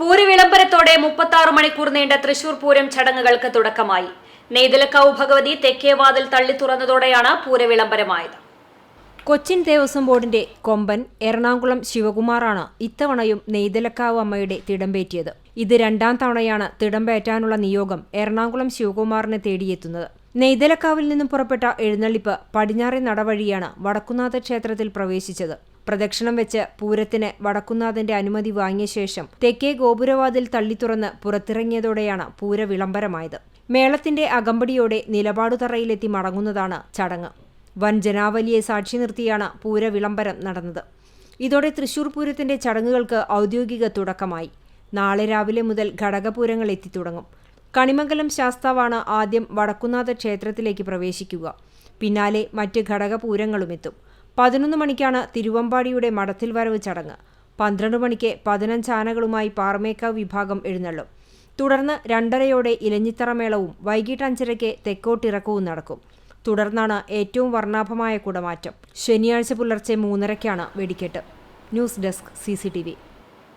പൂര വിളംബരത്തോടെ മുപ്പത്തി ആറ് മണിക്കൂർ നീണ്ട തൃശൂർ പൂരം ചടങ്ങുകൾക്ക് തുടക്കമായി. നെയ്തലക്കാവ് ഭഗവതി തെക്കേവാതിൽ തള്ളി തുറന്നതോടെയാണ് പൂര വിളംബരമായത്. കൊച്ചിൻ ദേവസ്വം ബോർഡിന്റെ കൊമ്പൻ എറണാകുളം ശിവകുമാറാണ് ഇത്തവണയും നെയ്തലക്കാവ് അമ്മയുടെ തിടമ്പേറ്റിയത്. ഇത് രണ്ടാം തവണയാണ് തിടമ്പേറ്റാനുള്ള നിയോഗം എറണാകുളം ശിവകുമാറിനെ തേടിയെത്തുന്നത്. നെയ്തലക്കാവിൽ നിന്നും പുറപ്പെട്ട എഴുന്നള്ളിപ്പ് പടിഞ്ഞാറെ നടവഴിയാണ് വടക്കുന്നാഥ ക്ഷേത്രത്തിൽ പ്രവേശിച്ചത്. പ്രദക്ഷിണം വെച്ച് പൂരത്തിന് വടക്കുന്നാഥന്റെ അനുമതി വാങ്ങിയ ശേഷം തെക്കേ ഗോപുരവാതിൽ തള്ളിത്തുറന്ന് പുറത്തിറങ്ങിയതോടെയാണ് പൂര വിളംബരമായത്. മേളത്തിന്റെ അകമ്പടിയോടെ നിലപാടുതറയിലെത്തി മടങ്ങുന്നതാണ് ചടങ്ങ്. വൻ ജനാവലിയെ സാക്ഷി നിർത്തിയാണ് പൂര വിളംബരം നടന്നത്. ഇതോടെ തൃശൂർ പൂരത്തിന്റെ ചടങ്ങുകൾക്ക് ഔദ്യോഗിക തുടക്കമായി. നാളെ രാവിലെ മുതൽ ഘടകപൂരങ്ങൾ എത്തിത്തുടങ്ങും കണിമംഗലം ശാസ്താവാണ് ആദ്യം വടക്കുന്നാഥ ക്ഷേത്രത്തിലേക്ക് പ്രവേശിക്കുക. പിന്നാലെ മറ്റ് ഘടകപൂരങ്ങളും എത്തും പതിനൊന്ന് മണിക്കാണ് തിരുവമ്പാടിയുടെ മഠത്തിൽ വരവ് ചടങ്ങ്. പന്ത്രണ്ട് മണിക്ക് പതിനഞ്ചാനകളുമായി പാറമേക്കാവ് വിഭാഗം എഴുന്നള്ളും. തുടർന്ന് രണ്ടരയോടെ ഇലഞ്ഞിത്തറ മേളവും വൈകിട്ട് അഞ്ചരയ്ക്ക് തെക്കോട്ടിറക്കവും നടക്കും. തുടർന്നാണ് ഏറ്റവും വർണാഭമായ കുടമാറ്റം. ശനിയാഴ്ച പുലർച്ചെ മൂന്നരയ്ക്കാണ് വെടിക്കെട്ട്. News desk C